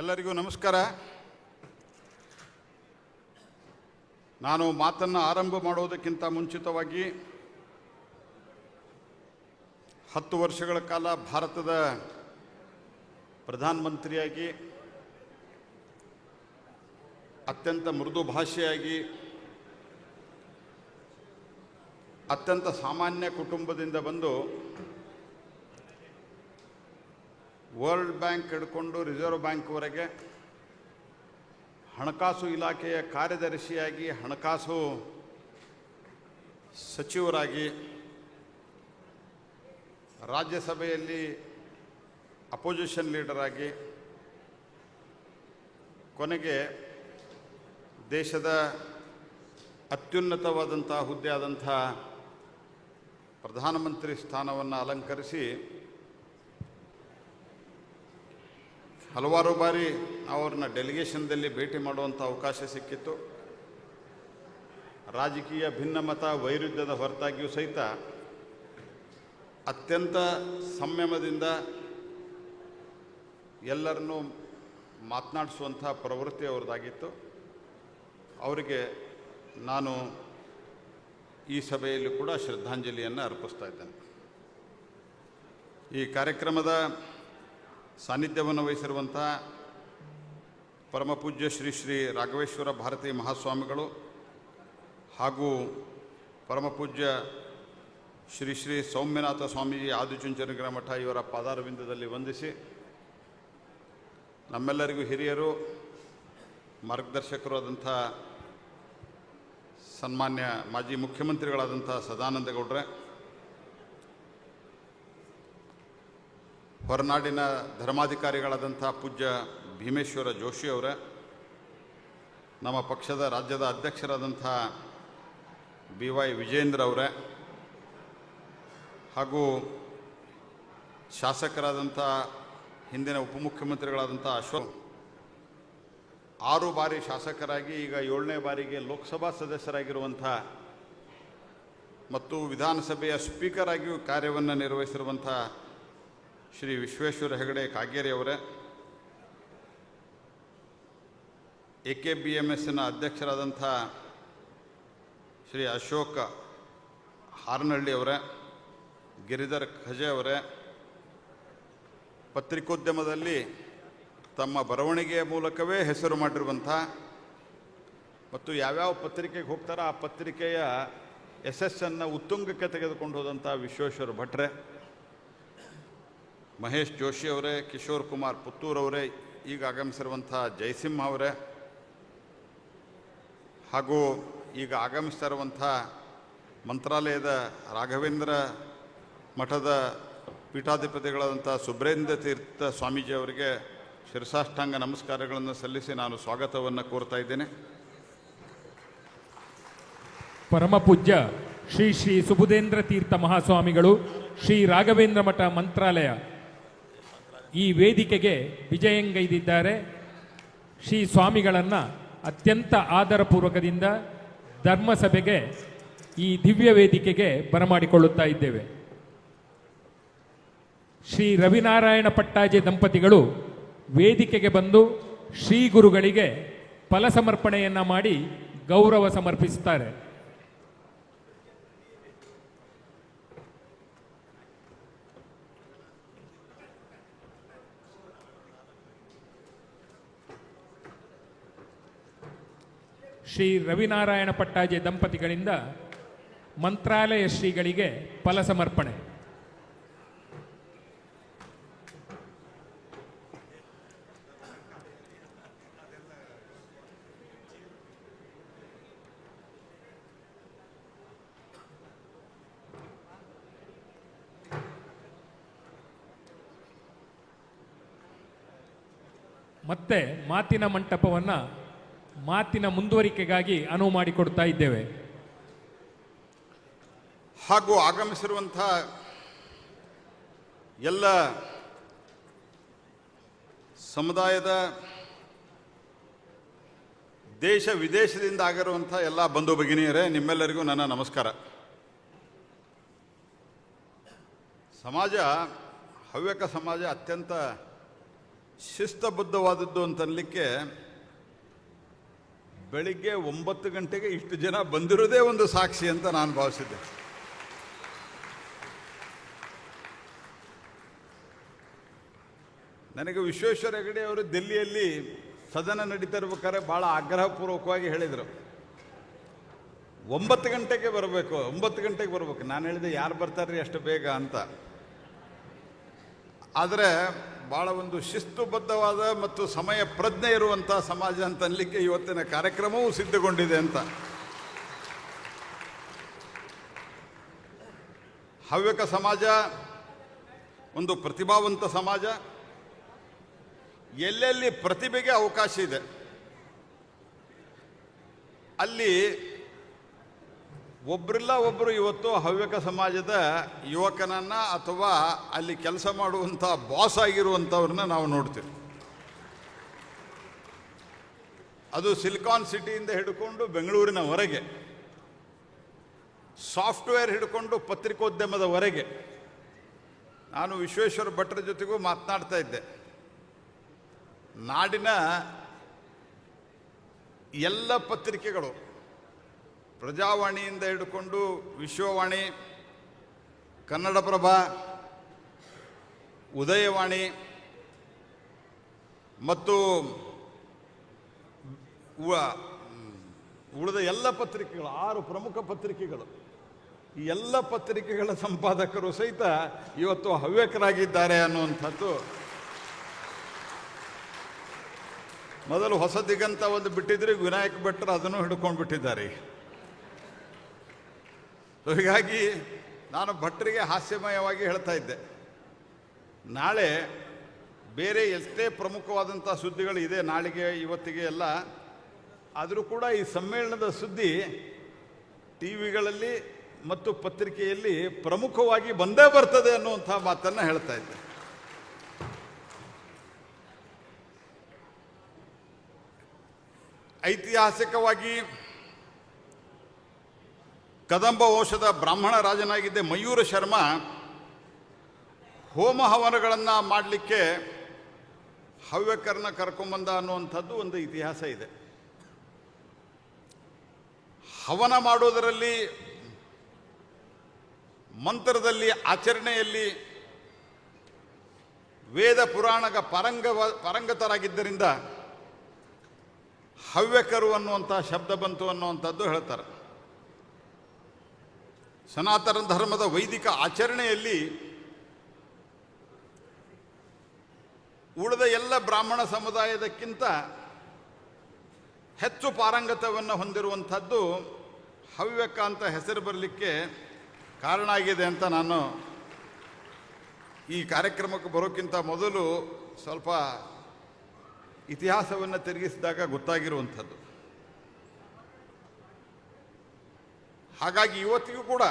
ಎಲ್ಲರಿಗೂ ನಮಸ್ಕಾರ. ನಾನು ಮಾತನ್ನು ಆರಂಭ ಮಾಡುವುದಕ್ಕಿಂತ ಮುಂಚಿತವಾಗಿ ಹತ್ತು ವರ್ಷಗಳ ಕಾಲ ಭಾರತದ ಪ್ರಧಾನಮಂತ್ರಿಯಾಗಿ, ಅತ್ಯಂತ ಮೃದು ಭಾಷೆಯಾಗಿ, ಅತ್ಯಂತ ಸಾಮಾನ್ಯ ಕುಟುಂಬದಿಂದ ಬಂದು ವರ್ಲ್ಡ್ ಬ್ಯಾಂಕ್ ಹಿಡ್ಕೊಂಡು ರಿಸರ್ವ್ ಬ್ಯಾಂಕ್ವರೆಗೆ ಹಣಕಾಸು ಇಲಾಖೆಯ ಕಾರ್ಯದರ್ಶಿಯಾಗಿ, ಹಣಕಾಸು ಸಚಿವರಾಗಿ ರಾಜ್ಯಸಭೆಯಲ್ಲಿ ಅಪೋಸಿಷನ್ ಲೀಡರ್ ಆಗಿ ಕೊನೆಗೆ ದೇಶದ ಅತ್ಯುನ್ನತವಾದಂಥ ಹುದ್ದೆಯಾದಂಥ ಪ್ರಧಾನಮಂತ್ರಿ ಸ್ಥಾನವನ್ನು ಅಲಂಕರಿಸಿ ಹಲವಾರು ಬಾರಿ ಅವ್ರನ್ನ ಡೆಲಿಗೇಷನ್ದಲ್ಲಿ ಭೇಟಿ ಮಾಡುವಂಥ ಅವಕಾಶ ಸಿಕ್ಕಿತ್ತು. ರಾಜಕೀಯ ಭಿನ್ನಮತ ವೈರುಧ್ಯದ ಹೊರತಾಗಿಯೂ ಸಹಿತ ಅತ್ಯಂತ ಸಂಯಮದಿಂದ ಎಲ್ಲರನ್ನೂ ಮಾತನಾಡಿಸುವಂಥ ಪ್ರವೃತ್ತಿ ಅವ್ರದ್ದಾಗಿತ್ತು. ಅವರಿಗೆ ನಾನು ಈ ಸಭೆಯಲ್ಲಿ ಕೂಡ ಶ್ರದ್ಧಾಂಜಲಿಯನ್ನು ಅರ್ಪಿಸ್ತಾ ಇದ್ದೇನೆ. ಈ ಕಾರ್ಯಕ್ರಮದ ಸಾನ್ನಿಧ್ಯವನ್ನು ವಹಿಸಿರುವಂಥ ಪರಮಪೂಜ್ಯ ಶ್ರೀ ಶ್ರೀ ರಾಘವೇಶ್ವರ ಭಾರತೀ ಮಹಾಸ್ವಾಮಿಗಳು ಹಾಗೂ ಪರಮಪೂಜ್ಯ ಶ್ರೀ ಶ್ರೀ ಸೌಮ್ಯನಾಥ ಸ್ವಾಮೀಜಿ ಆದಿಚುಂಚನಗಿರ ಮಠ ಇವರ ಪಾದಾರವಿಂದದಲ್ಲಿ ವಂದಿಸಿ ನಮ್ಮೆಲ್ಲರಿಗೂ ಹಿರಿಯರು ಮಾರ್ಗದರ್ಶಕರು ಆದಂಥ ಸನ್ಮಾನ್ಯ ಮಾಜಿ ಮುಖ್ಯಮಂತ್ರಿಗಳಾದಂಥ ಸದಾನಂದ ಹೊರನಾಡಿನ ಧರ್ಮಾಧಿಕಾರಿಗಳಾದಂಥ ಪೂಜ್ಯ ಭೀಮೇಶ್ವರ ಜೋಶಿ ಅವರ, ನಮ್ಮ ಪಕ್ಷದ ರಾಜ್ಯದ ಅಧ್ಯಕ್ಷರಾದಂಥ ಬಿ ವೈ ವಿಜೇಂದ್ರ ಅವರ, ಹಾಗೂ ಶಾಸಕರಾದಂಥ ಹಿಂದಿನ ಉಪಮುಖ್ಯಮಂತ್ರಿಗಳಾದಂಥ ಅಶ್ವಥ್ ಆರು ಬಾರಿ ಶಾಸಕರಾಗಿ ಈಗ ಏಳನೇ ಬಾರಿಗೆ ಲೋಕಸಭಾ ಸದಸ್ಯರಾಗಿರುವಂಥ ಮತ್ತು ವಿಧಾನಸಭೆಯ ಸ್ಪೀಕರ್ ಆಗಿಯೂ ಕಾರ್ಯವನ್ನು ನಿರ್ವಹಿಸಿರುವಂಥ ಶ್ರೀ ವಿಶ್ವೇಶ್ವರ ಹೆಗಡೆ ಕಾಗೇರಿ ಅವರೇ, ಎ ಕೆ ಬಿ ಎಂ ಎಸ್ಸಿನ ಅಧ್ಯಕ್ಷರಾದಂಥ ಶ್ರೀ ಅಶೋಕ ಹಾರನಹಳ್ಳಿ ಅವರೇ, ಗಿರಿಧರ್ ಖಜೆ ಅವರೇ, ಪತ್ರಿಕೋದ್ಯಮದಲ್ಲಿ ತಮ್ಮ ಬರವಣಿಗೆಯ ಮೂಲಕವೇ ಹೆಸರು ಮಾಡಿರುವಂಥ ಮತ್ತು ಯಾವ್ಯಾವ ಪತ್ರಿಕೆಗೆ ಹೋಗ್ತಾರೋ ಆ ಪತ್ರಿಕೆಯ ಯಶಸ್ಸನ್ನು ಉತ್ತುಂಗಕ್ಕೆ ತೆಗೆದುಕೊಂಡು ಹೋದಂಥ ವಿಶ್ವೇಶ್ವರ ಭಟ್ರೆ ಮಹೇಶ್ ಜೋಶಿ ಅವರೇ, ಕಿಶೋರ್ ಕುಮಾರ್ ಪುತ್ತೂರ್ ಅವರೇ, ಈಗ ಆಗಮಿಸಿರುವಂಥ ಜಯಸಿಂಹ ಅವರೇ, ಹಾಗೂ ಈಗ ಆಗಮಿಸ್ತಾ ಇರುವಂಥ ಮಂತ್ರಾಲಯದ ರಾಘವೇಂದ್ರ ಮಠದ ಪೀಠಾಧಿಪತಿಗಳಾದಂಥ ಸುಬ್ರೇಂದ್ರ ತೀರ್ಥ ಸ್ವಾಮೀಜಿ ಅವರಿಗೆ ಶಿರಸಾಷ್ಟಾಂಗ ನಮಸ್ಕಾರಗಳನ್ನು ಸಲ್ಲಿಸಿ ನಾನು ಸ್ವಾಗತವನ್ನು ಕೋರ್ತಾ ಇದ್ದೇನೆ. ಪರಮ ಪೂಜ್ಯ ಶ್ರೀ ಶ್ರೀ ಸುಬುಧೇಂದ್ರ ತೀರ್ಥ ಮಹಾಸ್ವಾಮಿಗಳು, ಶ್ರೀ ರಾಘವೇಂದ್ರ ಮಠ ಮಂತ್ರಾಲಯ ಈ ವೇದಿಕೆಗೆ ವಿಜಯಂಗೈದಿದ್ದಾರೆ. ಶ್ರೀ ಸ್ವಾಮಿಗಳನ್ನು ಅತ್ಯಂತ ಆದರಪೂರ್ವಕದಿಂದ ಧರ್ಮಸಭೆಗೆ ಈ ದಿವ್ಯ ವೇದಿಕೆಗೆ ಬರಮಾಡಿಕೊಳ್ಳುತ್ತಾ ಇದ್ದೇವೆ. ಶ್ರೀ ರವಿನಾರಾಯಣ ಪಟ್ಟಾಜೆ ದಂಪತಿಗಳು ವೇದಿಕೆಗೆ ಬಂದು ಶ್ರೀ ಗುರುಗಳಿಗೆ ಫಲ ಸಮರ್ಪಣೆಯನ್ನ ಮಾಡಿ ಗೌರವ ಸಮರ್ಪಿಸುತ್ತಾರೆ. ಶ್ರೀ ರವಿನಾರಾಯಣ ಪಟ್ಟಾಜೆ ದಂಪತಿಗಳಿಂದ ಮಂತ್ರಾಲಯ ಶ್ರೀಗಳಿಗೆ ಫಲ ಸಮರ್ಪಣೆ. ಮತ್ತೆ ಮಾತಿನ ಮಂಟಪವನ್ನು ಮಾತಿನ ಮುಂದುವರಿಕೆಗಾಗಿ ಅನುವು ಮಾಡಿಕೊಡ್ತಾ ಇದ್ದೇವೆ. ಹಾಗೂ ಆಗಮಿಸಿರುವಂಥ ಎಲ್ಲ ಸಮುದಾಯದ ದೇಶ ವಿದೇಶದಿಂದ ಆಗಿರುವಂಥ ಎಲ್ಲ ಬಂಧು ಭಗಿನಿಯರೇ, ನಿಮ್ಮೆಲ್ಲರಿಗೂ ನನ್ನ ನಮಸ್ಕಾರ. ಸಮಾಜ, ಹವ್ಯಕ ಸಮಾಜ ಅತ್ಯಂತ ಶಿಸ್ತಬದ್ಧವಾದದ್ದು ಅಂತನ್ಲಿಕ್ಕೆ ಬೆಳಿಗ್ಗೆ ಒಂಬತ್ತು ಗಂಟೆಗೆ ಇಷ್ಟು ಜನ ಬಂದಿರೋದೇ ಒಂದು ಸಾಕ್ಷಿ ಅಂತ ನಾನು ಭಾವಿಸಿದ್ದೆ. ನನಗೆ ವಿಶ್ವೇಶ್ವರ ಹೆಗಡೆ ಅವರು ದಿಲ್ಲಿಯಲ್ಲಿ ಸದನ ನಡೀತಾ ಇರ್ಬೇಕಾದ್ರೆ ಭಾಳ ಆಗ್ರಹಪೂರ್ವಕವಾಗಿ ಹೇಳಿದರು. ಒಂಬತ್ತು ಗಂಟೆಗೆ ಬರಬೇಕು, ಒಂಬತ್ತು ಗಂಟೆಗೆ ಬರಬೇಕು. ನಾನು ಹೇಳಿದೆ, ಯಾರು ಬರ್ತಾರ್ರಿ ಅಷ್ಟು ಬೇಗ ಅಂತ. ಆದರೆ ಭಾಳ ಒಂದು ಶಿಸ್ತುಬದ್ಧವಾದ ಮತ್ತು ಸಮಯ ಪ್ರಜ್ಞೆ ಇರುವಂಥ ಸಮಾಜ ಅಂತ ಅನ್ಲಿಕ್ಕೆ ಇವತ್ತಿನ ಕಾರ್ಯಕ್ರಮವೂ ಸಿದ್ಧಗೊಂಡಿದೆ ಅಂತ. ಹವ್ಯಕ ಸಮಾಜ, ಒಂದು ಪ್ರತಿಭಾವಂತ ಸಮಾಜ, ಎಲ್ಲೆಲ್ಲಿ ಪ್ರತಿಭೆಗೆ ಅವಕಾಶ ಇದೆ, ಅಲ್ಲಿ ಒಬ್ಬರಿಲ್ಲ ಒಬ್ಬರು ಇವತ್ತು ಹವ್ಯಕ ಸಮಾಜದ ಯುವಕನನ್ನು ಅಥವಾ ಅಲ್ಲಿ ಕೆಲಸ ಮಾಡುವಂಥ ಬಾಸ್ ಆಗಿರುವಂಥವ್ರನ್ನ ನಾವು ನೋಡ್ತೀವಿ. ಅದು ಸಿಲಿಕಾನ್ ಸಿಟಿಯಿಂದ ಹಿಡ್ಕೊಂಡು ಬೆಂಗಳೂರಿನವರೆಗೆ. ಸಾಫ್ಟ್ವೇರ್ ಹಿಡ್ಕೊಂಡು ಪತ್ರಿಕೋದ್ಯಮದವರೆಗೆ. ನಾನು ವಿಶ್ವೇಶ್ವರ ಭಟ್ರ ಜೊತೆಗೂ ಮಾತನಾಡ್ತಾ ಇದ್ದೆ. ನಾಡಿನ ಎಲ್ಲ ಪತ್ರಿಕೆಗಳು ಪ್ರಜಾವಾಣಿಯಿಂದ ಹಿಡ್ಕೊಂಡು ವಿಶ್ವವಾಣಿ, ಕನ್ನಡಪ್ರಭ, ಉದಯವಾಣಿ ಮತ್ತು ಉಳಿದ ಎಲ್ಲ ಪತ್ರಿಕೆಗಳು, ಆರು ಪ್ರಮುಖ ಪತ್ರಿಕೆಗಳು, ಈ ಎಲ್ಲ ಪತ್ರಿಕೆಗಳ ಸಂಪಾದಕರು ಸಹಿತ ಇವತ್ತು ಹವ್ಯಕರಾಗಿದ್ದಾರೆ ಅನ್ನುವಂಥದ್ದು. ಮೊದಲು ಹೊಸ ದಿಗಂತ ಒಂದು ಬಿಟ್ಟಿದ್ರೆ, ವಿನಾಯಕ್ ಭಟ್ರು ಅದನ್ನು ಹಿಡ್ಕೊಂಡು ಬಿಟ್ಟಿದ್ದಾರೆ ಸೊ ಹೀಗಾಗಿ ನಾನು ಭಟ್ರಿಗೆ ಹಾಸ್ಯಮಯವಾಗಿ ಹೇಳ್ತಾ ಇದ್ದೆ. ನಾಳೆ ಬೇರೆ ಎಷ್ಟೇ ಪ್ರಮುಖವಾದಂಥ ಸುದ್ದಿಗಳು ಇದೆ ನಾಳೆಗೆ, ಇವತ್ತಿಗೆ ಎಲ್ಲ, ಆದರೂ ಕೂಡ ಈ ಸಮ್ಮೇಳನದ ಸುದ್ದಿ ಟಿ ವಿಗಳಲ್ಲಿ ಮತ್ತು ಪತ್ರಿಕೆಯಲ್ಲಿ ಪ್ರಮುಖವಾಗಿ ಬಂದೇ ಬರ್ತದೆ ಅನ್ನುವಂಥ ಮಾತನ್ನು ಹೇಳ್ತಾ ಇದ್ದೆ. ಐತಿಹಾಸಿಕವಾಗಿ ಕದಂಬ ವಂಶದ ಬ್ರಾಹ್ಮಣ ರಾಜನಾಗಿದ್ದ ಮಯೂರ ಶರ್ಮ, ಹೋಮ ಹವನಗಳನ್ನು ಮಾಡಲಿಕ್ಕೆ ಹವ್ಯಕರನ್ನ ಕರ್ಕೊಂಬಂದ ಅನ್ನುವಂಥದ್ದು ಒಂದು ಇತಿಹಾಸ ಇದೆ. ಹವನ ಮಾಡೋದರಲ್ಲಿ, ಮಂತ್ರದಲ್ಲಿ, ಆಚರಣೆಯಲ್ಲಿ ವೇದ ಪುರಾಣಗ ಪರಂಗ, ಪರಂಗತರಾಗಿದ್ದರಿಂದ ಹವ್ಯಕರು ಅನ್ನುವಂಥ ಶಬ್ದ ಬಂತು ಅನ್ನುವಂಥದ್ದು ಹೇಳ್ತಾರೆ. ಸನಾತನ ಧರ್ಮದ ವೈದಿಕ ಆಚರಣೆಯಲ್ಲಿ ಉಳಿದ ಎಲ್ಲ ಬ್ರಾಹ್ಮಣ ಸಮುದಾಯದಕ್ಕಿಂತ ಹೆಚ್ಚು ಪಾರಂಗತವನ್ನು ಹೊಂದಿರುವಂಥದ್ದು ಹವ್ಯಕ ಅಂತ ಹೆಸರು ಬರಲಿಕ್ಕೆ ಕಾರಣ ಆಗಿದೆ ಅಂತ ನಾನು ಈ ಕಾರ್ಯಕ್ರಮಕ್ಕೆ ಬರೋಕ್ಕಿಂತ ಮೊದಲು ಸ್ವಲ್ಪ ಇತಿಹಾಸವನ್ನು ತಿರುಗಿಸಿದಾಗ ಗೊತ್ತಾಗಿರುವಂಥದ್ದು. ಹಾಗಾಗಿ ಇವತ್ತಿಗೂ ಕೂಡ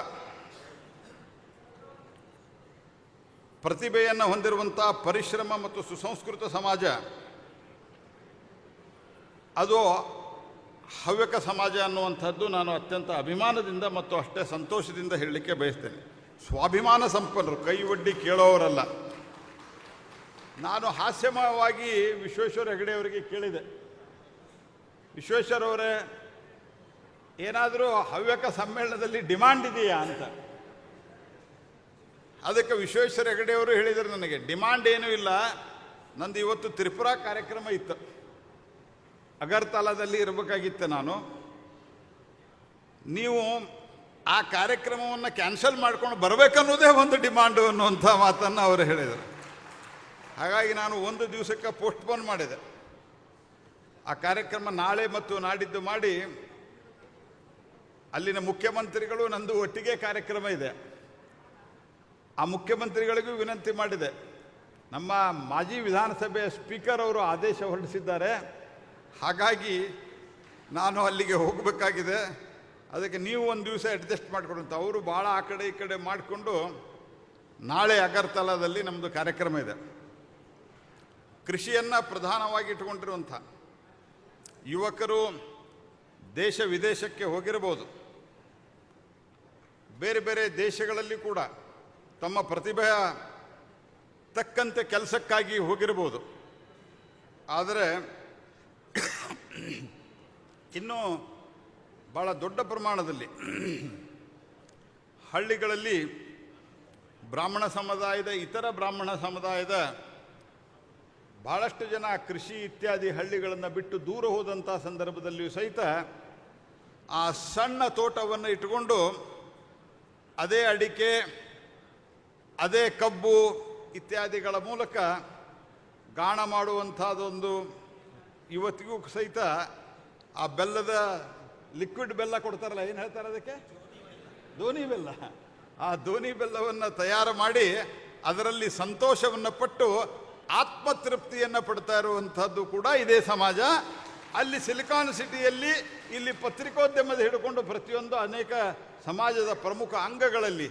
ಪ್ರತಿಭೆಯನ್ನು ಹೊಂದಿರುವಂಥ ಪರಿಶ್ರಮ ಮತ್ತು ಸುಸಂಸ್ಕೃತ ಸಮಾಜ, ಅದು ಹವ್ಯಕ ಸಮಾಜ ಅನ್ನುವಂಥದ್ದು ನಾನು ಅತ್ಯಂತ ಅಭಿಮಾನದಿಂದ ಮತ್ತು ಅಷ್ಟೇ ಸಂತೋಷದಿಂದ ಹೇಳಲಿಕ್ಕೆ ಬಯಸ್ತೇನೆ. ಸ್ವಾಭಿಮಾನ ಸಂಪನ್ನರು ಕೈ ಒಡ್ಡಿ ಕೇಳೋವರಲ್ಲ ನಾನು ಹಾಸ್ಯಮಯವಾಗಿ ವಿಶ್ವೇಶ್ವರ ಹೆಗಡೆಯವರಿಗೆ ಕೇಳಿದೆ. ವಿಶ್ವೇಶ್ವರ ಅವರೇ ಏನಾದರೂ ಹವ್ಯಕ ಸಮ್ಮೇಳನದಲ್ಲಿ ಡಿಮಾಂಡ್ ಇದೆಯಾ ಅಂತ? ಅದಕ್ಕೆ ವಿಶ್ವೇಶ್ವರ ಹೆಗಡೆಯವರು ಹೇಳಿದರು ನನಗೆ, ಡಿಮಾಂಡ್ ಏನೂ ಇಲ್ಲ. ನಂದು ಇವತ್ತು ತ್ರಿಪುರಾ ಕಾರ್ಯಕ್ರಮ ಇತ್ತು. ಅಗರ್ತಲಾದಲ್ಲಿ ಇರಬೇಕಾಗಿತ್ತು ನಾನು. ನೀವು ಆ ಕಾರ್ಯಕ್ರಮವನ್ನು ಕ್ಯಾನ್ಸಲ್ ಮಾಡ್ಕೊಂಡು ಬರಬೇಕನ್ನೋದೇ ಒಂದು ಡಿಮಾಂಡು ಅನ್ನುವಂಥ ಮಾತನ್ನು ಅವರು ಹೇಳಿದರು. ಹಾಗಾಗಿ ನಾನು ಒಂದು ದಿವಸಕ್ಕೆ ಪೋಸ್ಟ್ಪೋನ್ ಮಾಡಿದೆ. ಆ ಕಾರ್ಯಕ್ರಮ ನಾಳೆ ಮತ್ತು ನಾಡಿದ್ದು ಮಾಡಿ ಅಲ್ಲಿನ ಮುಖ್ಯಮಂತ್ರಿಗಳು ನಂದು ಒಟ್ಟಿಗೆ ಕಾರ್ಯಕ್ರಮ ಇದೆ. ಆ ಮುಖ್ಯಮಂತ್ರಿಗಳಿಗೂ ವಿನಂತಿ ಮಾಡಿದೆ. ನಮ್ಮ ಮಾಜಿ ವಿಧಾನಸಭೆಯ ಸ್ಪೀಕರ್ ಅವರು ಆದೇಶ ಹೊರಡಿಸಿದ್ದಾರೆ. ಹಾಗಾಗಿ ನಾನು ಅಲ್ಲಿಗೆ ಹೋಗಬೇಕಾಗಿದೆ. ಅದಕ್ಕೆ ನೀವು ಒಂದು ದಿವಸ ಅಡ್ಜಸ್ಟ್ ಮಾಡಿಕೊಡು ಅಂತ. ಅವರು ಭಾಳ ಆ ಕಡೆ ಈ ಕಡೆ ಮಾಡಿಕೊಂಡು ನಾಳೆ ಅಗರ್ತಲಾದಲ್ಲಿ ನಮ್ಮದು ಕಾರ್ಯಕ್ರಮ ಇದೆ. ಕೃಷಿಯನ್ನು ಪ್ರಧಾನವಾಗಿ ಇಟ್ಟುಕೊಂಡಿರುವಂಥ ಯುವಕರು ದೇಶ ವಿದೇಶಕ್ಕೆ ಹೋಗಿರಬಹುದು. ಬೇರೆ ಬೇರೆ ದೇಶಗಳಲ್ಲಿ ಕೂಡ ತಮ್ಮ ಪ್ರತಿಭೆಯ ತಕ್ಕಂತೆ ಕೆಲಸಕ್ಕಾಗಿ ಹೋಗಿರ್ಬೋದು. ಆದರೆ ಇನ್ನೂ ಭಾಳ ದೊಡ್ಡ ಪ್ರಮಾಣದಲ್ಲಿ ಹಳ್ಳಿಗಳಲ್ಲಿ ಬ್ರಾಹ್ಮಣ ಸಮುದಾಯದ, ಇತರ ಬ್ರಾಹ್ಮಣ ಸಮುದಾಯದ ಭಾಳಷ್ಟು ಜನ ಕೃಷಿ ಇತ್ಯಾದಿ ಹಳ್ಳಿಗಳನ್ನು ಬಿಟ್ಟು ದೂರ ಹೋದಂಥ ಸಂದರ್ಭದಲ್ಲಿಯೂ ಸಹಿತ ಆ ಸಣ್ಣ ತೋಟವನ್ನು ಇಟ್ಟುಕೊಂಡು ಅದೇ ಅಡಿಕೆ, ಅದೇ ಕಬ್ಬು ಇತ್ಯಾದಿಗಳ ಮೂಲಕ ಗಾಣ ಮಾಡುವಂಥದ್ದೊಂದು ಇವತ್ತಿಗೂ ಸಹಿತ ಆ ಬೆಲ್ಲದ ಲಿಕ್ವಿಡ್ ಬೆಲ್ಲ ಕೊಡ್ತಾರಲ್ಲ, ಏನು ಹೇಳ್ತಾರೆ ಅದಕ್ಕೆ? ಧೋನಿ ಬೆಲ್ಲ. ಆ ಧೋನಿ ಬೆಲ್ಲವನ್ನು ತಯಾರು ಮಾಡಿ ಅದರಲ್ಲಿ ಸಂತೋಷವನ್ನು ಪಟ್ಟು ಆತ್ಮತೃಪ್ತಿಯನ್ನು ಪಡ್ತಾ ಇರುವಂಥದ್ದು ಕೂಡ ಇದೇ ಸಮಾಜ. ಅಲ್ಲಿ ಸಿಲಿಕಾನ್ ಸಿಟಿಯಲ್ಲಿ ಇಲ್ಲಿ ಪತ್ರಿಕೋದ್ಯಮದ ಹಿಡ್ಕೊಂಡು ಪ್ರತಿಯೊಂದು ಅನೇಕ ಸಮಾಜದ ಪ್ರಮುಖ ಅಂಗಗಳಲ್ಲಿ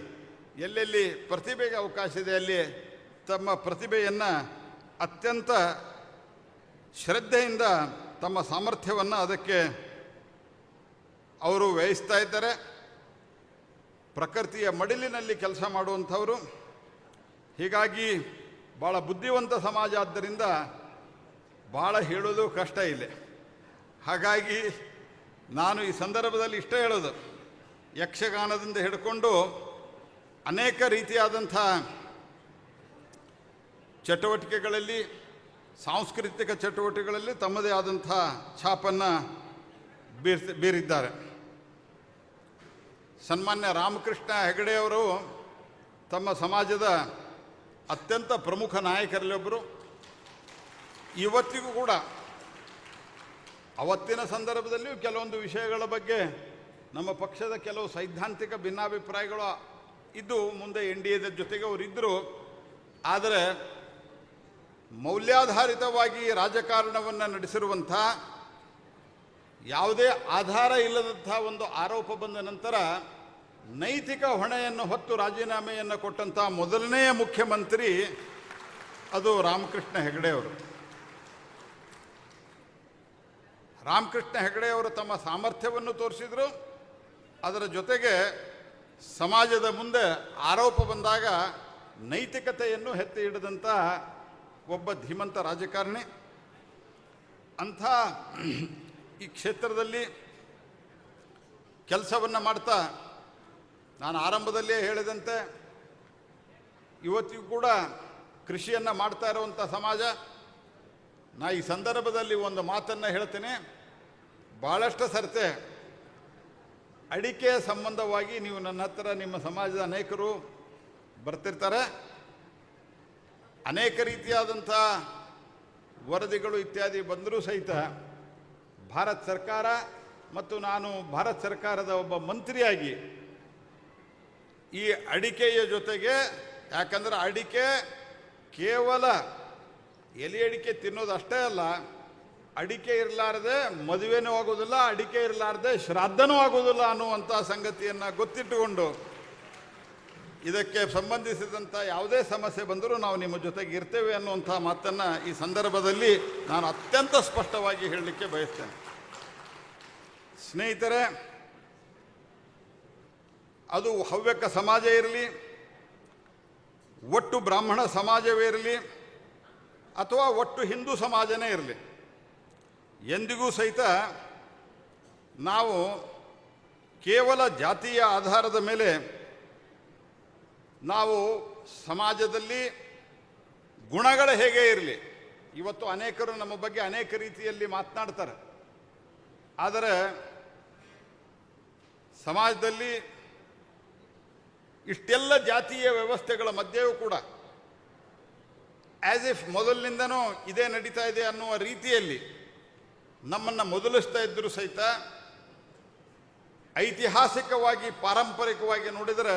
ಎಲ್ಲೆಲ್ಲಿ ಪ್ರತಿಭೆಗೆ ಅವಕಾಶ ಇದೆ, ಅಲ್ಲಿ ತಮ್ಮ ಪ್ರತಿಭೆಯನ್ನು ಅತ್ಯಂತ ಶ್ರದ್ಧೆಯಿಂದ ತಮ್ಮ ಸಾಮರ್ಥ್ಯವನ್ನು ಅದಕ್ಕೆ ಅವರು ವ್ಯಯಿಸ್ತಾ ಇದ್ದಾರೆ. ಪ್ರಕೃತಿಯ ಮಡಿಲಿನಲ್ಲಿ ಕೆಲಸ ಮಾಡುವಂಥವರು. ಹೀಗಾಗಿ ಭಾಳ ಬುದ್ಧಿವಂತ ಸಮಾಜ ಆದ್ದರಿಂದ ಭಾಳ ಹೇಳೋದು ಕಷ್ಟ ಇಲ್ಲ ಹಾಗಾಗಿ ನಾನು ಈ ಸಂದರ್ಭದಲ್ಲಿ ಇಷ್ಟ ಹೇಳೋದು. ಯಕ್ಷಗಾನದಿಂದ ಹಿಡ್ಕೊಂಡು ಅನೇಕ ರೀತಿಯಾದಂಥ ಚಟುವಟಿಕೆಗಳಲ್ಲಿ, ಸಾಂಸ್ಕೃತಿಕ ಚಟುವಟಿಕೆಗಳಲ್ಲಿ ತಮ್ಮದೇ ಆದಂಥ ಛಾಪನ್ನು ಬೀರ್ ಬೀರಿದ್ದಾರೆ. ಸನ್ಮಾನ್ಯ ರಾಮಕೃಷ್ಣ ಹೆಗಡೆಯವರು ತಮ್ಮ ಸಮಾಜದ ಅತ್ಯಂತ ಪ್ರಮುಖ ನಾಯಕರಲ್ಲಿ ಒಬ್ಬರು. ಇವತ್ತಿಗೂ ಕೂಡ ಅವತ್ತಿನ ಸಂದರ್ಭದಲ್ಲಿಯೂ ಕೆಲವೊಂದು ವಿಷಯಗಳ ಬಗ್ಗೆ ನಮ್ಮ ಪಕ್ಷದ ಕೆಲವು ಸೈದ್ಧಾಂತಿಕ ಭಿನ್ನಾಭಿಪ್ರಾಯಗಳು ಇದ್ದು ಮುಂದೆ ಎನ್ ಡಿ ಎದ ಜೊತೆಗೆ ಅವರು ಇದ್ದರು ಆದರೆ ಮೌಲ್ಯಾಧಾರಿತವಾಗಿ ರಾಜಕಾರಣವನ್ನು ನಡೆಸಿರುವಂಥ ಯಾವುದೇ ಆಧಾರ ಇಲ್ಲದಂಥ ಒಂದು ಆರೋಪ ಬಂದ ನಂತರ ನೈತಿಕ ಹೊಣೆಯನ್ನು ಹೊತ್ತು ರಾಜೀನಾಮೆಯನ್ನು ಕೊಟ್ಟಂಥ ಮೊದಲನೆಯ ಮುಖ್ಯಮಂತ್ರಿ ಅದು ರಾಮಕೃಷ್ಣ ಹೆಗಡೆಯವರು ರಾಮಕೃಷ್ಣ ಹೆಗಡೆಯವರು ತಮ್ಮ ಸಾಮರ್ಥ್ಯವನ್ನು ತೋರಿಸಿದರು. ಅದರ ಜೊತೆಗೆ ಸಮಾಜದ ಮುಂದೆ ಆರೋಪ ಬಂದಾಗ ನೈತಿಕತೆಯನ್ನು ಎತ್ತಿ ಹಿಡಿದಂಥ ಒಬ್ಬ ಧೀಮಂತ ರಾಜಕಾರಣಿ. ಅಂಥ ಈ ಕ್ಷೇತ್ರದಲ್ಲಿ ಕೆಲಸವನ್ನು ಮಾಡ್ತಾ ನಾನು ಆರಂಭದಲ್ಲೇ ಹೇಳಿದಂತೆ ಇವತ್ತಿಗೂ ಕೂಡ ಕೃಷಿಯನ್ನು ಮಾಡ್ತಾ ಇರುವಂಥ ಸಮಾಜ. ನಾ ಈ ಸಂದರ್ಭದಲ್ಲಿ ಒಂದು ಮಾತನ್ನು ಹೇಳ್ತೇನೆ. ಭಾಳಷ್ಟು ಸರ್ತೆ. ಅಡಿಕೆ ಸಂಬಂಧವಾಗಿ ನೀವು ನನ್ನ ಹತ್ರ ನಿಮ್ಮ ಸಮಾಜದ ಅನೇಕರು ಬರ್ತಿರ್ತಾರೆ. ಅನೇಕ ರೀತಿಯಾದಂಥ ವರದಿಗಳು ಇತ್ಯಾದಿ ಬಂದರೂ ಸಹಿತ ಭಾರತ ಸರ್ಕಾರ ಮತ್ತು ನಾನು ಭಾರತ ಸರ್ಕಾರದ ಒಬ್ಬ ಮಂತ್ರಿಯಾಗಿ ಈ ಅಡಿಕೆಯ ಜೊತೆಗೆ, ಯಾಕಂದ್ರೆ ಅಡಿಕೆ ಕೇವಲ ಎಲೆ ಅಡಿಕೆ ತಿನ್ನೋದು ಅಷ್ಟೇ ಅಲ್ಲ ಅಡಿಕೆ ಇರಲಾರ್ದೆ ಮದುವೆನೂ ಆಗೋದಿಲ್ಲ, ಅಡಿಕೆ ಇರಲಾರ್ದೆ ಶ್ರಾದ್ದನೂ ಆಗೋದಿಲ್ಲ ಅನ್ನುವಂಥ ಸಂಗತಿಯನ್ನು ಗೊತ್ತಿಟ್ಟುಕೊಂಡು ಇದಕ್ಕೆ ಸಂಬಂಧಿಸಿದಂಥ ಯಾವುದೇ ಸಮಸ್ಯೆ ಬಂದರೂ ನಾವು ನಿಮ್ಮ ಜೊತೆಗೆ ಇರ್ತೇವೆ ಅನ್ನುವಂಥ ಮಾತನ್ನು ಈ ಸಂದರ್ಭದಲ್ಲಿ ನಾನು ಅತ್ಯಂತ ಸ್ಪಷ್ಟವಾಗಿ ಹೇಳಲಿಕ್ಕೆ ಬಯಸ್ತೇನೆ. ಸ್ನೇಹಿತರೆ, ಅದು ಹವ್ಯಕ ಸಮಾಜ ಇರಲಿ, ಒಟ್ಟು ಬ್ರಾಹ್ಮಣ ಸಮಾಜವೇ ಇರಲಿ, ಅಥವಾ ಒಟ್ಟು ಹಿಂದೂ ಸಮಾಜನೇ ಇರಲಿ. ಎಂದಿಗೂ ಸಹಿತ ನಾವು ಕೇವಲ ಜಾತಿಯ ಆಧಾರದ ಮೇಲೆ ನಾವು ಸಮಾಜದಲ್ಲಿ ಗುಣಗಳು ಹೇಗೆ ಇರಲಿ, ಇವತ್ತು ಅನೇಕರು ನಮ್ಮ ಬಗ್ಗೆ ಅನೇಕ ರೀತಿಯಲ್ಲಿ ಮಾತನಾಡ್ತಾರೆ. ಆದರೆ ಸಮಾಜದಲ್ಲಿ ಇಷ್ಟೆಲ್ಲ ಜಾತಿಯ ವ್ಯವಸ್ಥೆಗಳ ಮಧ್ಯೆಯೂ ಕೂಡ ಆ್ಯಸ್ ಇಫ್ ಮೊದಲಿನಿಂದನೂ ಇದೇ ನಡೀತಾ ಇದೆ ಅನ್ನುವ ರೀತಿಯಲ್ಲಿ ನಮ್ಮನ್ನು ಮೊದಲಿಸ್ತಾ ಇದ್ದರೂ ಸಹಿತ ಐತಿಹಾಸಿಕವಾಗಿ, ಪಾರಂಪರಿಕವಾಗಿ ನೋಡಿದರೆ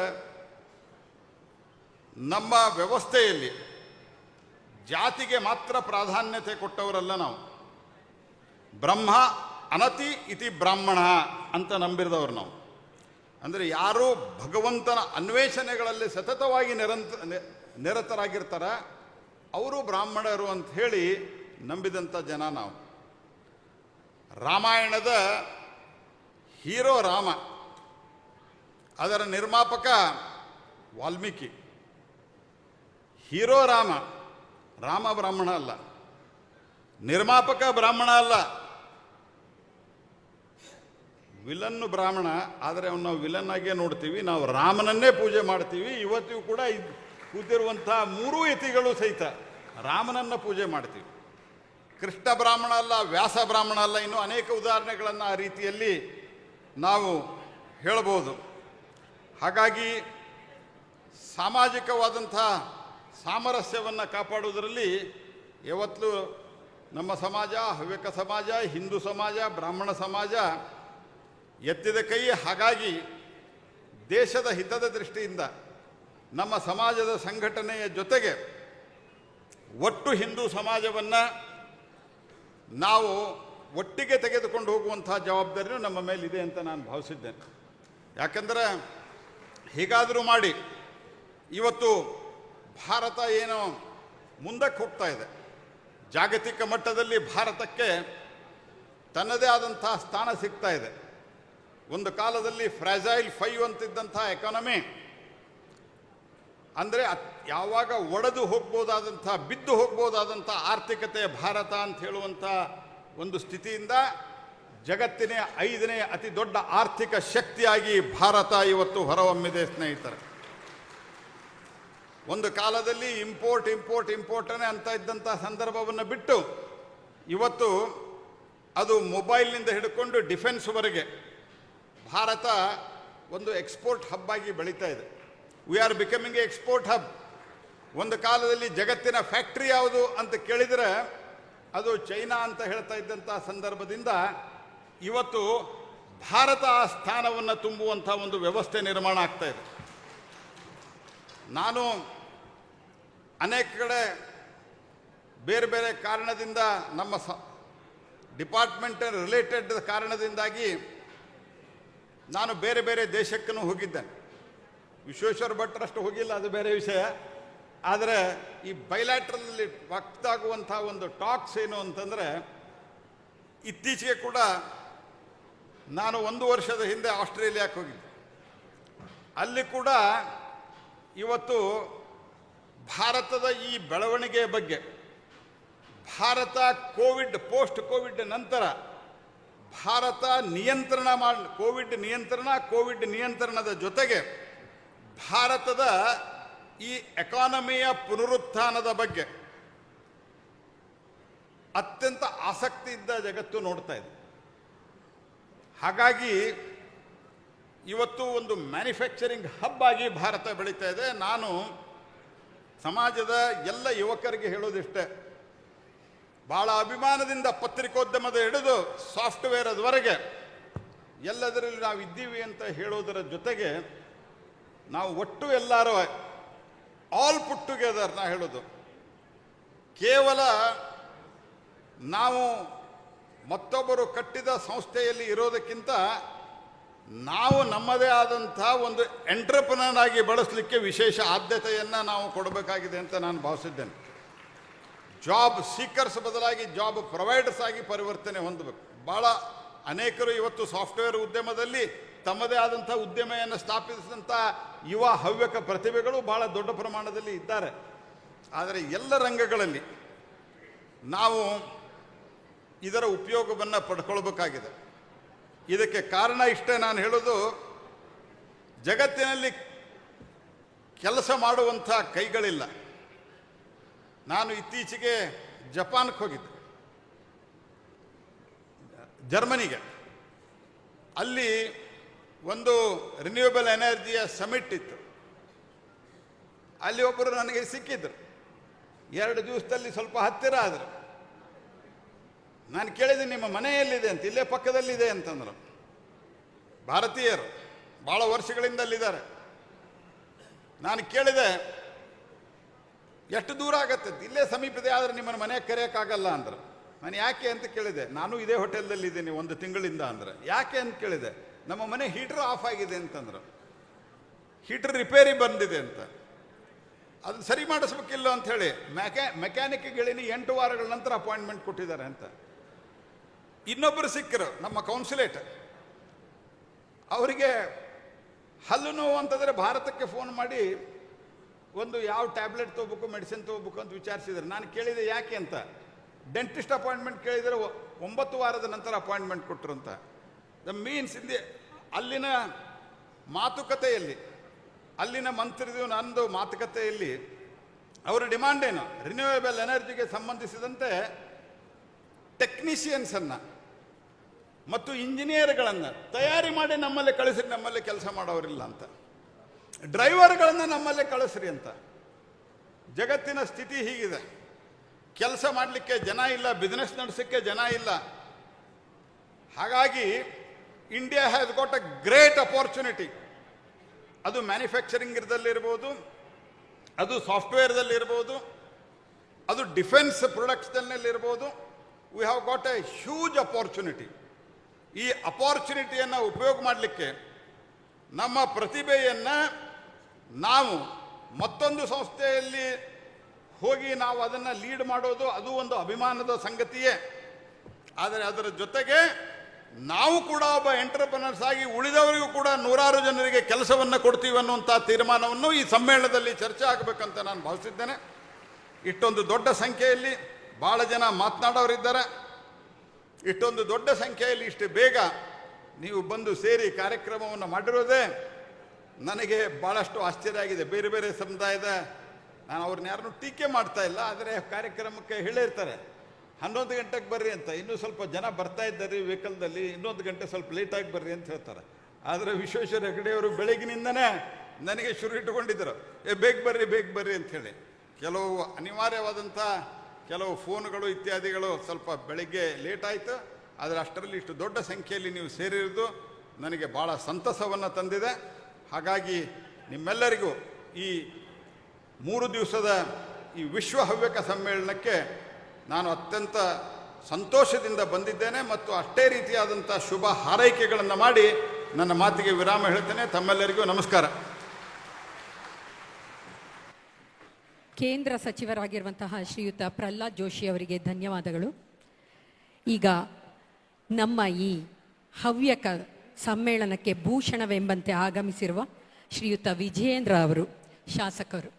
ನಮ್ಮ ವ್ಯವಸ್ಥೆಯಲ್ಲಿ ಜಾತಿಗೆ ಮಾತ್ರ ಪ್ರಾಧಾನ್ಯತೆ ಕೊಟ್ಟವರಲ್ಲ ನಾವು. ಬ್ರಹ್ಮ ಅನತಿ ಇತಿ ಬ್ರಾಹ್ಮಣ ಅಂತ ನಂಬಿರಿದವರು ನಾವು. ಅಂದರೆ ಯಾರು ಭಗವಂತನ ಅನ್ವೇಷಣೆಗಳಲ್ಲಿ ಸತತವಾಗಿ ನಿರಂತ ನಿರತರಾಗಿರ್ತಾರ, ಅವರು ಬ್ರಾಹ್ಮಣರು ಅಂತ ಹೇಳಿ ನಂಬಿದಂಥ ಜನ ನಾವು. ರಾಮಾಯಣದ ಹೀರೋ ರಾಮ, ಅದರ ನಿರ್ಮಾಪಕ ವಾಲ್ಮೀಕಿ. ಹೀರೋ ರಾಮ ರಾಮ ಬ್ರಾಹ್ಮಣ ಅಲ್ಲ, ನಿರ್ಮಾಪಕ ಬ್ರಾಹ್ಮಣ ಅಲ್ಲ. ವಿಲನ್ನು ಬ್ರಾಹ್ಮಣ, ಆದರೆ ಅವನು ನಾವು ವಿಲನ್ ಆಗೇ ನೋಡ್ತೀವಿ, ನಾವು ರಾಮನನ್ನೇ ಪೂಜೆ ಮಾಡ್ತೀವಿ, ಇವತ್ತಿಗೂ ಕೂಡ ಕೂತಿರುವಂಥ ಮೂರೂ ಯತಿಗಳು ಸಹಿತ ರಾಮನನ್ನ ಪೂಜೆ ಮಾಡ್ತೀವಿ. ಕೃಷ್ಣ ಬ್ರಾಹ್ಮಣ ಅಲ್ಲ, ವ್ಯಾಸ ಬ್ರಾಹ್ಮಣ ಅಲ್ಲ, ಇನ್ನು ಅನೇಕ ಉದಾಹರಣೆಗಳನ್ನು ಆ ರೀತಿಯಲ್ಲಿ ನಾವು ಹೇಳಬಹುದು ಹಾಗಾಗಿ ಸಾಮಾಜಿಕವಾದಂಥ ಸಾಮರಸ್ಯವನ್ನು ಕಾಪಾಡುವುದರಲ್ಲಿ ಯಾವತ್ತೂ ನಮ್ಮ ಸಮಾಜ, ಹವ್ಯಕ ಸಮಾಜ, ಹಿಂದೂ ಸಮಾಜ, ಬ್ರಾಹ್ಮಣ ಸಮಾಜ ಎತ್ತಿದ ಕೈ, ಹಾಗಾಗಿ ದೇಶದ ಹಿತದ ದೃಷ್ಟಿಯಿಂದ ನಮ್ಮ ಸಮಾಜದ ಸಂಘಟನೆಯ ಜೊತೆಗೆ ಒಟ್ಟು ಹಿಂದೂ ಸಮಾಜವನ್ನು ನಾವು ಒಟ್ಟಿಗೆ ತೆಗೆದುಕೊಂಡು ಹೋಗುವಂತಹ ಜವಾಬ್ದಾರಿಯೂ ನಮ್ಮ ಮೇಲಿದೆ ಅಂತ ನಾನು ಭಾವಿಸಿದ್ದೇನೆ. ಯಾಕಂದರೆ ಹೀಗಾದರೂ ಮಾಡಿ ಇವತ್ತು ಭಾರತ ಏನು ಮುಂದಕ್ಕೆ ಹೋಗ್ತಾ ಇದೆ. ಜಾಗತಿಕ ಮಟ್ಟದಲ್ಲಿ ಭಾರತಕ್ಕೆ ತನ್ನದೇ ಆದಂತಹ ಸ್ಥಾನ ಸಿಗ್ತಾ ಇದೆ. ಒಂದು ಕಾಲದಲ್ಲಿ ಫ್ರಾಜೈಲ್ ಫೈವ್ ಅಂತಿದ್ದಂಥ ಎಕಾನಮಿ ಅಂದರೆ ಯಾವಾಗ ಒಡೆದು ಹೋಗ್ಬೋದಾದಂಥ, ಬಿದ್ದು ಹೋಗ್ಬೋದಾದಂಥ ಆರ್ಥಿಕತೆ ಭಾರತ ಅಂತ ಹೇಳುವಂಥ ಒಂದು ಸ್ಥಿತಿಯಿಂದ ಜಗತ್ತಿನ ಐದನೇ ಅತಿ ದೊಡ್ಡ ಆರ್ಥಿಕ ಶಕ್ತಿಯಾಗಿ ಭಾರತ ಇವತ್ತು ಹೊರಹೊಮ್ಮಿದೆ ಸ್ನೇಹಿತರೆ. ಒಂದು ಕಾಲದಲ್ಲಿ ಇಂಪೋರ್ಟ್ ಇಂಪೋರ್ಟ್ ಇಂಪೋರ್ಟನೇ ಅಂತ ಇದ್ದಂಥ ಸಂದರ್ಭವನ್ನು ಬಿಟ್ಟು ಇವತ್ತು ಅದು ಮೊಬೈಲ್ನಿಂದ ಹಿಡ್ಕೊಂಡು ಡಿಫೆನ್ಸ್ವರೆಗೆ ಭಾರತ ಒಂದು ಎಕ್ಸ್ಪೋರ್ಟ್ ಹಬ್ ಆಗಿ ಬೆಳೀತಾ ಇದೆ. We are becoming a export hub ಒಂದು ಕಾಲದಲ್ಲಿ ಜಗತ್ತಿನ ಫ್ಯಾಕ್ಟ್ರಿ ಯಾವುದು ಅಂತ ಕೇಳಿದರೆ ಅದು ಚೈನಾ ಅಂತ ಹೇಳ್ತಾ ಇದ್ದಂಥ ಸಂದರ್ಭದಿಂದ ಇವತ್ತು ಭಾರತ ಆ ಸ್ಥಾನವನ್ನು ತುಂಬುವಂಥ ಒಂದು ವ್ಯವಸ್ಥೆ ನಿರ್ಮಾಣ ಆಗ್ತಾ ಇದೆ. ನಾನು ಅನೇಕ ಕಡೆ ಬೇರೆ ಬೇರೆ ಕಾರಣದಿಂದ ನಮ್ಮ ಸ ಡಿಪಾರ್ಟ್ಮೆಂಟ್ ರಿಲೇಟೆಡ್ ಕಾರಣದಿಂದಾಗಿ ನಾನು ಬೇರೆ ಬೇರೆ ದೇಶಕ್ಕೂ ಹೋಗಿದ್ದೇನೆ. ವಿಶ್ವೇಶ್ವರ ಭಟ್ರಷ್ಟು ಹೋಗಿಲ್ಲ, ಅದು ಬೇರೆ ವಿಷಯ. ಆದರೆ ಈ ಬೈಲ್ಯಾಟ್ರಲ್ಲಿ ವಕ್ತಾಗುವಂಥ ಒಂದು ಟಾಕ್ಸ್ ಏನು ಅಂತಂದರೆ, ಇತ್ತೀಚೆಗೆ ಕೂಡ ನಾನು ಒಂದು ವರ್ಷದ ಹಿಂದೆ ಆಸ್ಟ್ರೇಲಿಯಾಕ್ಕೆ ಹೋಗಿದ್ದೆ. ಅಲ್ಲಿ ಕೂಡ ಇವತ್ತು ಭಾರತದ ಈ ಬೆಳವಣಿಗೆಯ ಬಗ್ಗೆ, ಭಾರತ ಕೋವಿಡ್ ಪೋಸ್ಟ್ ಕೋವಿಡ್ ನಂತರ ಭಾರತ ನಿಯಂತ್ರಣ ಮಾಡಿ, ಕೋವಿಡ್ ನಿಯಂತ್ರಣ, ಕೋವಿಡ್ ನಿಯಂತ್ರಣದ ಜೊತೆಗೆ ಭಾರತದ ಈ ಎಕಾನಮಿಯ ಪುನರುತ್ಥಾನದ ಬಗ್ಗೆ ಅತ್ಯಂತ ಆಸಕ್ತಿಯಿಂದ ಜಗತ್ತು ನೋಡ್ತಾ ಇದೆ. ಹಾಗಾಗಿ ಇವತ್ತು ಒಂದು ಮ್ಯಾನುಫ್ಯಾಕ್ಚರಿಂಗ್ ಹಬ್ ಆಗಿ ಭಾರತ ಬೆಳೀತಾ ಇದೆ. ನಾನು ಸಮಾಜದ ಎಲ್ಲ ಯುವಕರಿಗೆ ಹೇಳೋದಿಷ್ಟೇ ಭಾಳ ಅಭಿಮಾನದಿಂದ ಪತ್ರಿಕೋದ್ಯಮದ ಹಿಡಿದು ಸಾಫ್ಟ್ವೇರ್ ಅದುವರೆಗೆ ಎಲ್ಲದರಲ್ಲಿ ನಾವು ಇದ್ದೀವಿ ಅಂತ ಹೇಳೋದರ ಜೊತೆಗೆ ನಾವು ಒಟ್ಟು ಎಲ್ಲರೂ ಆಲ್ ಪುಟ್ ಟುಗೆದರ್ ನಾ ಹೇಳೋದು. ಕೇವಲ ನಾವು ಮತ್ತೊಬ್ಬರು ಕಟ್ಟಿದ ಸಂಸ್ಥೆಯಲ್ಲಿ ಇರೋದಕ್ಕಿಂತ ನಾವು ನಮ್ಮದೇ ಆದಂಥ ಒಂದು ಎಂಟ್ರಪ್ರನರ್ ಆಗಿ ಬಳಸಲಿಕ್ಕೆ ವಿಶೇಷ ಆದ್ಯತೆಯನ್ನು ನಾವು ಕೊಡಬೇಕಾಗಿದೆ ಅಂತ ನಾನು ಭಾವಿಸಿದ್ದೇನೆ. ಜಾಬ್ ಸೀಕರ್ಸ್ ಬದಲಾಗಿ ಜಾಬ್ ಪ್ರೊವೈಡರ್ಸ್ ಆಗಿ ಪರಿವರ್ತನೆ ಹೊಂದಬೇಕು. ಭಾಳ ಅನೇಕರು ಇವತ್ತು ಸಾಫ್ಟ್ವೇರ್ ಉದ್ಯಮದಲ್ಲಿ ತಮ್ಮದೇ ಆದಂಥ ಉದ್ಯಮೆಯನ್ನು ಸ್ಥಾಪಿಸಿದಂಥ ಯುವ ಹವ್ಯಕ ಪ್ರತಿಭೆಗಳು ಭಾಳ ದೊಡ್ಡ ಪ್ರಮಾಣದಲ್ಲಿ ಇದ್ದಾರೆ. ಆದರೆ ಎಲ್ಲ ರಂಗಗಳಲ್ಲಿ ನಾವು ಇದರ ಉಪಯೋಗವನ್ನು ಪಡ್ಕೊಳ್ಬೇಕಾಗಿದೆ. ಇದಕ್ಕೆ ಕಾರಣ ಇಷ್ಟೇ ನಾನು ಹೇಳೋದು, ಜಗತ್ತಿನಲ್ಲಿ ಕೆಲಸ ಮಾಡುವಂಥ ಕೈಗಳಿಲ್ಲ. ನಾನು ಇತ್ತೀಚೆಗೆ ಜಪಾನ್ಗೆ ಹೋಗಿದ್ದೆ. ಜರ್ಮನಿಗೆ. ಅಲ್ಲಿ ಒಂದು ರಿನ್ಯೂಯಬಲ್ ಎನರ್ಜಿಯ ಸಮಿಟ್ ಇತ್ತು. ಅಲ್ಲಿ ಒಬ್ಬರು ನನಗೆ ಸಿಕ್ಕಿದ್ರು. ಎರಡು ದಿವಸದಲ್ಲಿ ಸ್ವಲ್ಪ ಹತ್ತಿರ ಆದರು. ನಾನು ಕೇಳಿದೆ, ನಿಮ್ಮ ಮನೆಯಲ್ಲಿದೆ ಅಂತ, ಇಲ್ಲೇ ಪಕ್ಕದಲ್ಲಿದೆ ಅಂತಂದರು. ಭಾರತೀಯರು ಭಾಳ ವರ್ಷಗಳಿಂದ ಅಲ್ಲಿದ್ದಾರೆ ನಾನು ಕೇಳಿದೆ, ಎಷ್ಟು ದೂರ ಆಗತ್ತೆ? ಇಲ್ಲೇ ಸಮೀಪದೆ ಆದರೆ ನಿಮ್ಮನ್ನು ಮನೆಗೆ ಕರೆಯೋಕ್ಕಾಗಲ್ಲ ಅಂದರು. ನಾನು ಯಾಕೆ ಅಂತ ಕೇಳಿದೆ, ನಾನು ಇದೇ ಹೋಟೆಲ್ದಲ್ಲಿ ಇದ್ದೀನಿ ಒಂದು ತಿಂಗಳಿಂದ ಅಂದರೆ. ಯಾಕೆ ಅಂತ ಕೇಳಿದೆ ನಮ್ಮ ಮನೆ ಹೀಟರ್ ಆಫ್ ಆಗಿದೆ ಅಂತಂದ್ರು. ಹೀಟರ್ ರಿಪೇರಿ ಬಂದಿದೆ ಅಂತ. ಅದು ಸರಿ ಮಾಡಿಸ್ಬೇಕಿಲ್ಲ ಅಂತ ಹೇಳಿ ಮೆಕ್ಯಾ ಮೆಕ್ಯಾನಿಕ್ ಗೆಳಿನಿ ಎಂಟು ವಾರಗಳ ನಂತರ ಅಪಾಯಿಂಟ್ಮೆಂಟ್ ಕೊಟ್ಟಿದ್ದಾರೆ ಅಂತ. ಇನ್ನೊಬ್ಬರು ಸಿಕ್ಕರು, ನಮ್ಮ ಕೌನ್ಸಿಲೇಟ್. ಅವರಿಗೆ ಹಲ್ಲು ನೋವು ಅಂತಂದರೆ ಭಾರತಕ್ಕೆ ಫೋನ್ ಮಾಡಿ ಒಂದು ಯಾವ ಟ್ಯಾಬ್ಲೆಟ್ ತೊಗೋಬೇಕು, ಮೆಡಿಸಿನ್ ತೊಗೋಬೇಕು ಅಂತ ವಿಚಾರಿಸಿದ್ರು. ನಾನು ಕೇಳಿದೆ ಯಾಕೆ ಅಂತ. ಡೆಂಟಿಸ್ಟ್ ಅಪಾಯಿಂಟ್ಮೆಂಟ್ ಕೇಳಿದರೆ ಒಂಬತ್ತು ವಾರದ ನಂತರ ಅಪಾಯಿಂಟ್ಮೆಂಟ್ ಕೊಟ್ಟರು ಅಂತ. ದ ಮೀನ್ಸ್ ಇಂದಿ ಅಲ್ಲಿನ ಮಾತುಕತೆಯಲ್ಲಿ, ಅಲ್ಲಿನ ಮಂತ್ರಿದು ನಂದು ಮಾತುಕತೆಯಲ್ಲಿ, ಅವರ ಡಿಮಾಂಡ್ ಏನು? ರಿನ್ಯೂವೇಬಲ್ ಎನರ್ಜಿಗೆ ಸಂಬಂಧಿಸಿದಂತೆ ಟೆಕ್ನಿಷಿಯನ್ಸನ್ನು ಮತ್ತು ಇಂಜಿನಿಯರ್ಗಳನ್ನು ತಯಾರಿ ಮಾಡಿ ನಮ್ಮಲ್ಲಿ ಕಳಿಸ್ರಿ ನಮ್ಮಲ್ಲಿ ಕೆಲಸ ಮಾಡೋರಿಲ್ಲ ಅಂತ. ಡ್ರೈವರ್ಗಳನ್ನು ನಮ್ಮಲ್ಲೇ ಕಳಿಸ್ರಿ ಅಂತ. ಜಗತ್ತಿನ ಸ್ಥಿತಿ ಹೀಗಿದೆ. ಕೆಲಸ ಮಾಡಲಿಕ್ಕೆ ಜನ ಇಲ್ಲ ಬಿಸ್ನೆಸ್ ನಡೆಸೋಕ್ಕೆ ಜನ ಇಲ್ಲ. ಹಾಗಾಗಿ India has got a great opportunity ಅದು ಮ್ಯಾನುಫ್ಯಾಕ್ಚರಿಂಗ್ ಇರಬಹುದು ಅದು ಸಾಫ್ಟ್ವೇರ್ದಲ್ಲಿರ್ಬೋದು ಅದು defence ಪ್ರೊಡಕ್ಟ್ಸ್ನಲ್ಲಿರ್ಬೋದು we have got a huge opportunity ಈ ಅಪಾರ್ಚುನಿಟಿಯನ್ನು ಉಪಯೋಗ ಮಾಡಲಿಕ್ಕೆ ನಮ್ಮ ಪ್ರತಿಭೆಯನ್ನು ನಾವು ಮತ್ತೊಂದು ಸಂಸ್ಥೆಯಲ್ಲಿ ಹೋಗಿ ನಾವು ಅದನ್ನು ಲೀಡ್ ಮಾಡೋದು, ಅದು ಒಂದು ಅಭಿಮಾನದ ಸಂಗತಿಯೇ. ಆದರೆ ಅದರ ಜೊತೆಗೆ ನಾವು ಕೂಡ ಒಬ್ಬ ಎಂಟರ್ಪ್ರನರ್ಸ್ ಆಗಿ ಉಳಿದವರಿಗೂ ಕೂಡ ನೂರಾರು ಜನರಿಗೆ ಕೆಲಸವನ್ನು ಕೊಡ್ತೀವಿ ಅನ್ನುವಂಥ ತೀರ್ಮಾನವನ್ನು ಈ ಸಮ್ಮೇಳನದಲ್ಲಿ ಚರ್ಚೆ ಆಗಬೇಕಂತ ನಾನು ಭಾವಿಸಿದ್ದೇನೆ. ಇಷ್ಟೊಂದು ದೊಡ್ಡ ಸಂಖ್ಯೆಯಲ್ಲಿ ಭಾಳ ಜನ ಮಾತನಾಡೋರಿದ್ದಾರೆ. ಇಷ್ಟೊಂದು ದೊಡ್ಡ ಸಂಖ್ಯೆಯಲ್ಲಿ ಇಷ್ಟು ಬೇಗ ನೀವು ಬಂದು ಸೇರಿ ಕಾರ್ಯಕ್ರಮವನ್ನು ಮಾಡಿರೋದೇ ನನಗೆ ಭಾಳಷ್ಟು ಆಶ್ಚರ್ಯ ಆಗಿದೆ. ಬೇರೆ ಬೇರೆ ಸಮುದಾಯದ ನಾನು ಅವ್ರನ್ನ ಯಾರನ್ನೂ ಟೀಕೆ ಮಾಡ್ತಾ ಇಲ್ಲ, ಆದರೆ ಕಾರ್ಯಕ್ರಮಕ್ಕೆ ಹೇಳಿರ್ತಾರೆ ಹನ್ನೊಂದು ಗಂಟೆಗೆ ಬರ್ರಿ ಅಂತ. ಇನ್ನೂ ಸ್ವಲ್ಪ ಜನ ಬರ್ತಾ ಇದ್ದಾರೆ ವೆಹಿಕಲ್ದಲ್ಲಿ. ಇನ್ನೊಂದು ಗಂಟೆ ಸ್ವಲ್ಪ ಲೇಟಾಗಿ ಬರ್ರಿ ಅಂತ ಹೇಳ್ತಾರೆ. ಆದರೆ ವಿಶ್ವೇಶ್ವರ ಹೆಗಡೆಯವರು ಬೆಳಗಿನಿಂದನೇ ನನಗೆ ಶುರು ಇಟ್ಟುಕೊಂಡಿದ್ದರು. ಏ, ಬೇಗ ಬರ್ರಿ ಬೇಗ ಬರ್ರಿ ಅಂತ ಹೇಳಿ. ಕೆಲವು ಅನಿವಾರ್ಯವಾದಂಥ ಕೆಲವು ಫೋನ್ಗಳು ಇತ್ಯಾದಿಗಳು ಸ್ವಲ್ಪ ಬೆಳಗ್ಗೆ ಲೇಟ್ ಆಯಿತು. ಆದರೆ ಅಷ್ಟರಲ್ಲಿ ಇಷ್ಟು ದೊಡ್ಡ ಸಂಖ್ಯೆಯಲ್ಲಿ ನೀವು ಸೇರಿರೋದು ನನಗೆ ಭಾಳ ಸಂತಸವನ್ನು ತಂದಿದೆ. ಹಾಗಾಗಿ ನಿಮ್ಮೆಲ್ಲರಿಗೂ ಈ ಮೂರು ದಿವಸದ ಈ ವಿಶ್ವ ಹವ್ಯಕ ಸಮ್ಮೇಳನಕ್ಕೆ ನಾನು ಅತ್ಯಂತ ಸಂತೋಷದಿಂದ ಬಂದಿದ್ದೇನೆ ಮತ್ತು ಅಷ್ಟೇ ರೀತಿಯಾದಂಥ ಶುಭ ಹಾರೈಕೆಗಳನ್ನು ಮಾಡಿ ನನ್ನ ಮಾತಿಗೆ ವಿರಾಮ ಹೇಳ್ತೇನೆ. ತಮ್ಮೆಲ್ಲರಿಗೂ ನಮಸ್ಕಾರ. ಕೇಂದ್ರ ಸಚಿವರಾಗಿರುವಂತಹ ಶ್ರೀಯುತ ಪ್ರಹ್ಲಾದ್ ಜೋಶಿ ಅವರಿಗೆ ಧನ್ಯವಾದಗಳು. ಈಗ ನಮ್ಮ ಈ ಹವ್ಯಕ ಸಮ್ಮೇಳನಕ್ಕೆ ಭೂಷಣವೆಂಬಂತೆ ಆಗಮಿಸಿರುವ ಶ್ರೀಯುತ ವಿಜಯೇಂದ್ರ ಅವರು ಶಾಸಕರು.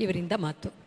ಇವರಿಂದ ಮಾತು.